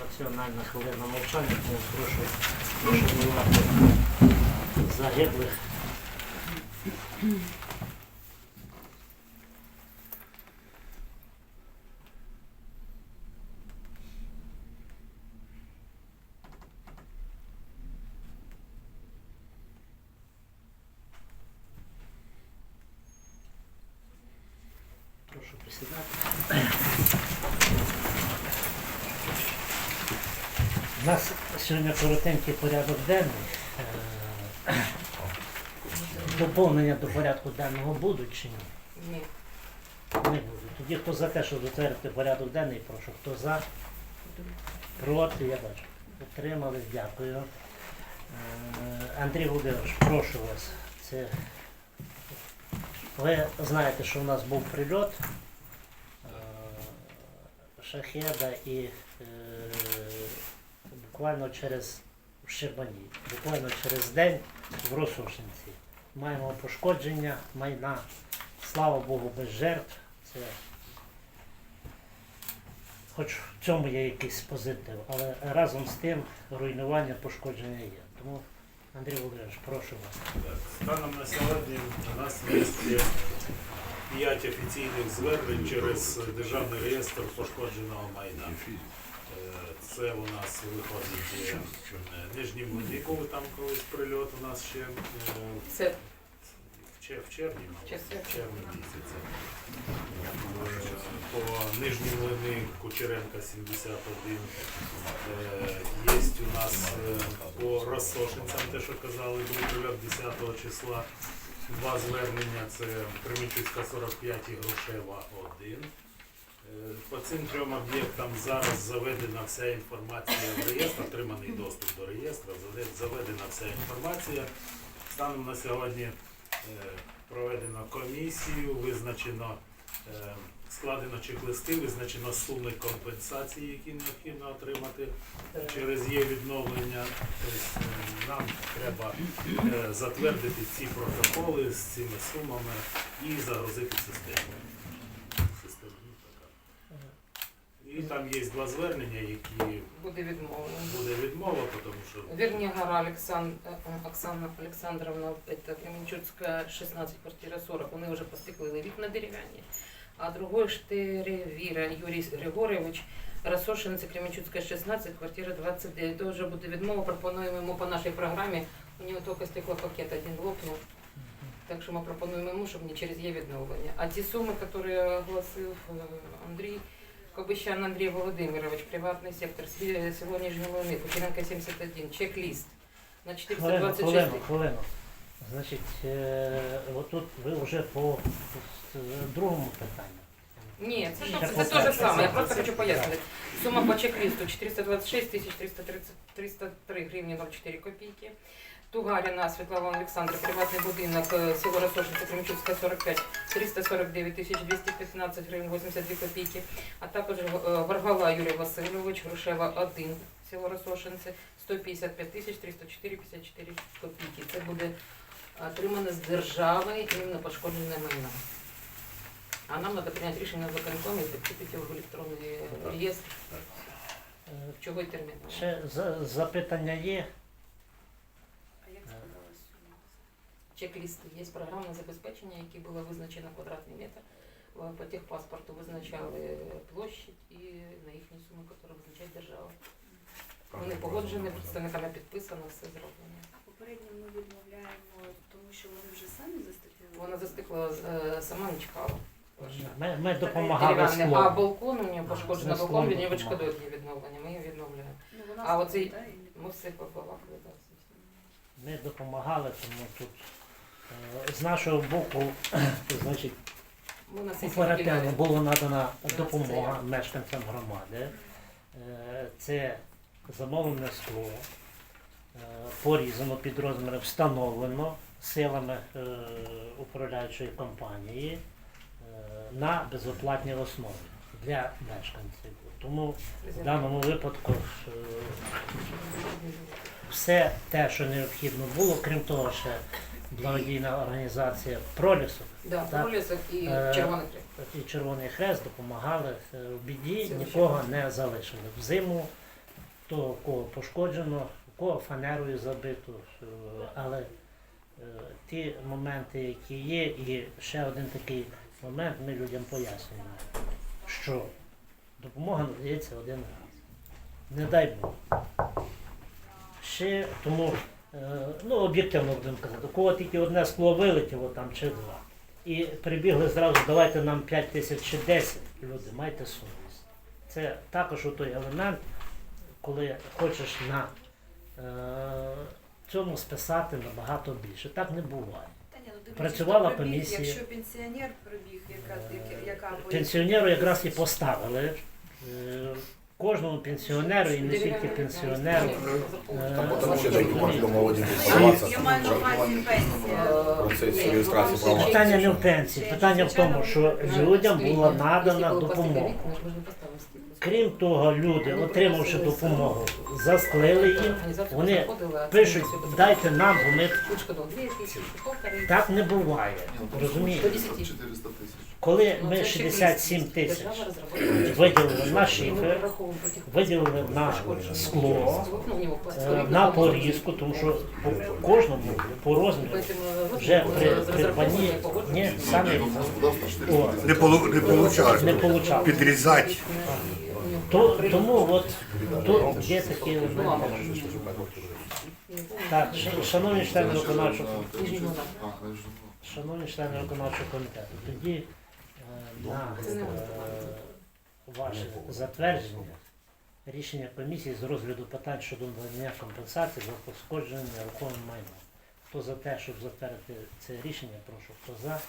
національна хвилина мовчання, тому прошу вшанувати загиблих. Прошу присідати. У нас сьогодні коротенький порядок денний. Е, Доповнення до порядку денного будуть чи ні? Ні. Не будуть. Тоді хто за те, щоб затвердити порядок денний, прошу. Хто за? Проти, я бачу. Утримались, дякую. Е, Андрій Володимирович, прошу вас. Це... Ви знаєте, що у нас був прильот е, шахеда і е, буквально через Щербані, буквально через день в Росошинці. Маємо пошкодження майна. Слава Богу, без жертв. Це хоч в цьому є якийсь позитив, але разом з тим руйнування, пошкодження є. Тому, Андрій Володимирович, прошу вас. Станом на сьогодні у нас є п'ять офіційних звернень через Державний реєстр пошкодженого майна. Е, Це у нас виходить е, Нижній Млинниково, там колись прильот у нас ще е, Це в червні, в червні місяці. Е, По Нижній Млини Кучеренка 71. Е, Є у нас е, по Розсошинцям, те, що казали, був прильот 10 числа. Два звернення це Кременчуцька 45 і Грушева 1. Е, По цим трьом об'єктам зараз заведена вся інформація в реєстр, отриманий доступ до реєстру, заведена вся інформація. Станом на сьогодні е, проведено комісію, визначено, е, складено чек-листи, визначено суми компенсації, які необхідно отримати через є відновлення. Тобто нам треба затвердити ці протоколи з цими сумами і загрузити систему. Система, ну, така. І там є два звернення, які буде відмовлено. буде відмова, тому що Вернігара Олександ... е, е, Оксана Олександровна, это Кременчуцька, 16, квартира 40, вони вже постеклили вікна дерев'яні. А другой Штеревіра Юрій Григорович, Росошинці, Кременчуцька, 16, квартира 29. То вже буде відмова, пропонуємо йому по нашій програмі. У нього тільки стеклопакет один лопнув. Так що ми пропонуємо йому, щоб не через є відновлення. А ті суми, які оголосив е, Андрій, Кобищан Андрій Володимирович, приватний сектор, Сві- село Ніжні Луни, 71, чек-ліст на 426 хвилину, хвилину. Значить, е, отут ви вже по е, другому питанню. Ні, це, Ще це, це те ж перше. саме, я просто хочу пояснити. Сума по чек-лісту 426 тисяч 303 гривні 04 копійки. Тугаріна Світлана Олександра, приватний будинок, е, село Росошинце, Кремчуцька, 45, 349 тисяч 215 гривень 82 копійки. А також е, Варгала Юрій Васильович, Грушева 1, село Росошинце, 155 тисяч 304 54 копійки. Це буде отримано з держави іменно пошкоджене майно. А нам треба прийняти рішення на виконком і підкріпити в електронний реєстр. Е, Чого й терміново? Ще запитання є? А як складалась сума? Чек-ліст є програмне забезпечення, яке було визначено квадратний метр. Е, По техпаспорту визначали площадь і на їхню суму, яку визначає держава. Вони погоджені, представниками підписано, все зроблено. А попередньо ми відмовляємо, тому що вони вже самі заступили. Вона застикла е, сама не чекала. Ми, ми допомагали Дерев'яне. А балкон у нього пошкоджено балкон, від нього відшкодують її відновлення. Ми її відновлюємо. Ну, вона А оцей- Ми все побалакали. Ми допомагали, тому тут з нашого боку, значить, оперативно була надана допомога мешканцям громади. Е, Це замовлене скло, е, порізано під розміром, встановлено силами е, управляючої компанії е, на безоплатній основі для мешканців. Тому в даному випадку е, все те, що необхідно було, крім того, ще благодійна організація Пролісок Да, Так. пролісок і Е, червоний хрест. і Червоний Хрест допомагали е, в біді, Це нікого не залишили. В зиму хто у кого пошкоджено, кого фанерою забито, е, але ті моменти, які є, і ще один такий момент ми людям пояснюємо, що допомога надається один раз. Не дай Бог. Ще тому, ну об'єктивно будемо казати, у кого тільки одне скло вилетіло там чи два. І прибігли зразу, давайте нам 5 тисяч чи 10, люди, майте совість. Це також той елемент, коли хочеш на е, цьому списати набагато більше. Так не буває. Ну, Працювала комісія. Якщо пенсіонер прибіг, яка, яка, яка Пенсіонеру якраз і поставили. е, Кожному пенсіонеру і не тільки пенсіонеру. е, потому що розумієте, декілька можливо молоді Я маю на увазі пенсія. Реєстрації права. Питання не в пенсії, питання в тому, що людям була надана допомога. Крім того, люди, отримавши допомогу, засклили їм, вони пишуть, дайте нам, бо ми так не буває. Розумієте? 400 тисяч. Коли ми 67 тисяч виділили на шифер, виділили на скло, е, на порізку, тому що по кожному по розміру вже при придбанні ні, самі о, Не, полу, не не получали. Підрізати. То, тому от тут є такі елементи. Так, ш- шановні члени виконавчого шановні члени виконавчого комітету, тоді е, на е, ваше затвердження рішення комісії з розгляду питань щодо надання компенсації за пошкодження нерухомим майном. Хто за те, щоб затвердити це рішення, прошу. Хто за,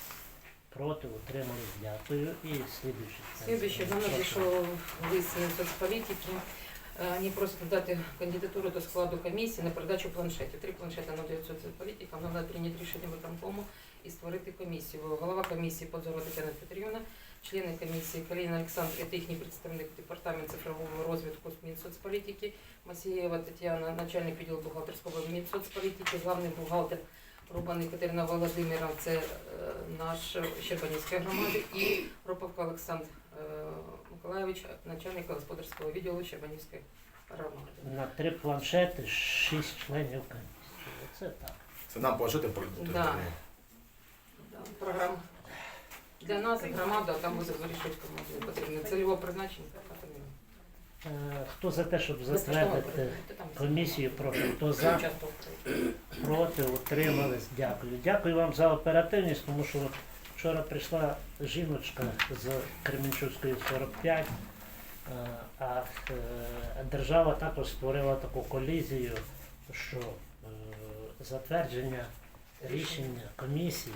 проти, утримались, дякую. І слідуючий. Следующее, нам надійшов лист соцполітики. Е, Они дати кандидатуру до складу комісії на передачу планшетів. Три планшети надають соцполітикам. Нам треба прийняти рішення виконкому і створити комісію. Голова комісії Подзорова Тетяна Петрівна, члени комісії Каліна Олександр і їхній представник департамент цифрового розвитку Мінсоцполітики, Масієва Тетяна, начальник відділу бухгалтерського Мінсоцполітики, главний бухгалтер Рубаний Катерина Володимира, це е, наш Щербанівської громади, і Роповка Олександр е, Миколайович, начальник господарського відділу Щербанівської громади. На три планшети, шість членів комісії. Це так. Це нам положити прийняти. Да. Програма для нас, громада, там буде вирішувати кому потрібно. Цільового призначення. Е, Хто за те, щоб затвердити комісію, прошу. Хто за, проти, утримались. Дякую. Дякую вам за оперативність, тому що вчора прийшла жіночка з Кременчуцької 45, е, а е, держава також створила таку колізію, що е, затвердження рішення комісії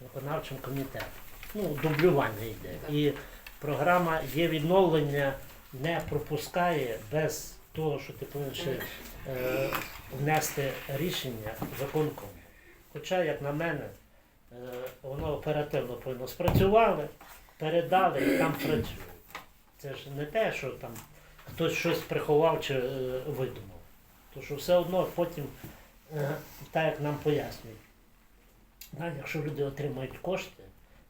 виконавчим комітетом. Ну, дублювання йде. І програма є відновлення не пропускає без того, що ти повинен е, внести рішення виконком. Хоча, як на мене, е, воно оперативно повинно спрацювали, передали і там працює. Це ж не те, що там хтось щось приховав чи е, видумав. Тому що все одно потім, е, так як нам пояснюють, навіть якщо люди отримують кошти,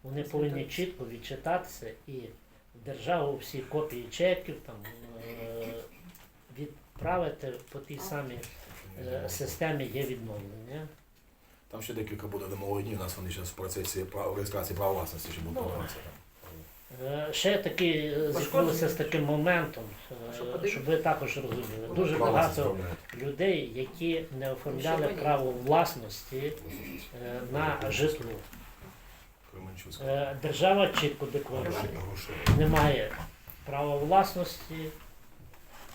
вони повинні чітко відчитатися і в державу всі копії чеків там, е, відправити по тій самій е, системі є відновлення. Там ще декілька буде домових днів, у нас вони зараз в процесі реєстрації права власності ще будуть Ну, проводитися. Е, Ще такі зіткнулися з таким моментом, щоб ви також розуміли. Дуже багато людей, які не оформляли право власності на житло. Е, Держава чітко декларує. Немає права власності,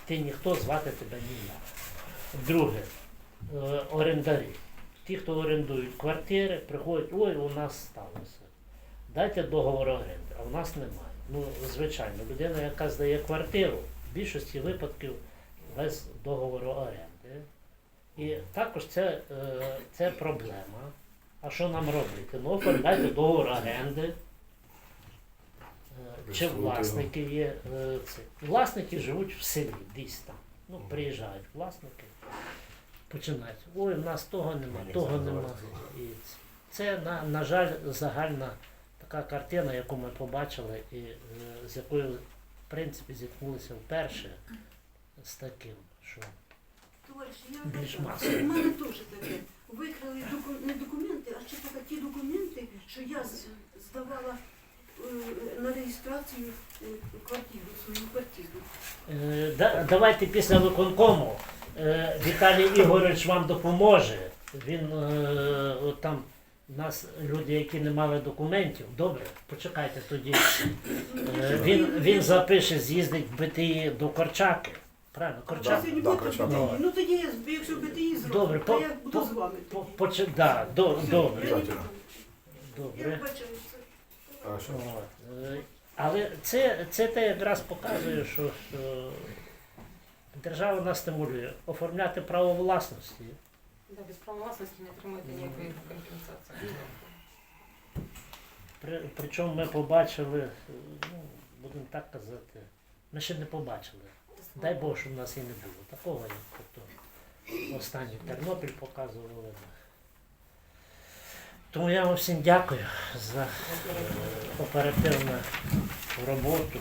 ти ніхто звати тебе ніяк. Друге, е, орендарі. Ті, хто орендують квартири, приходять, ой, у нас сталося. Дайте договор оренди, а в нас немає. Ну, звичайно, людина, яка здає квартиру, в більшості випадків без договору оренди. І також це, е, це проблема. А що нам робити? Ну, оформляйте договор оренди. Е, Чи власники є е, це. Власники живуть в селі, десь там. Ну, приїжджають власники, починають. Ой, в нас того нема, того нема. І це, це на, на жаль, загальна така картина, яку ми побачили, і е, з якою, в принципі, зіткнулися вперше. з таким, що Більш масово. У мене теж таке. Викрали доку- не документи, а ще ті документи, що я здавала е, на реєстрацію е, квартиру, свою квартиру. Е, да- Давайте після виконкому е, Віталій Ігорович вам допоможе. Він е, от там у нас люди, які не мали документів, добре, почекайте тоді. Е, Він, він запише, з'їздить в БТІ до Корчаки. Правильно, Я Корчаки. сьогодні да, буду кричати. БТІ. Ну тоді, я, якщо БТІ Добре, то по- я буду по- з вами. По- тоді. поче- да, до, добре, Обязательно. Я добре. це. Хорошо. От. Е, Але це, це те якраз показує, що, що держава нас стимулює оформляти право власності. Да, без права власності не отримуєте ніякої компенсації. При, причому ми побачили, е, ну, будемо так казати, ми ще не побачили. Дай Бог, щоб в нас і не було. Такого як тобто, останній Тернопіль показували. Тому я вам всім дякую за е, оперативну роботу.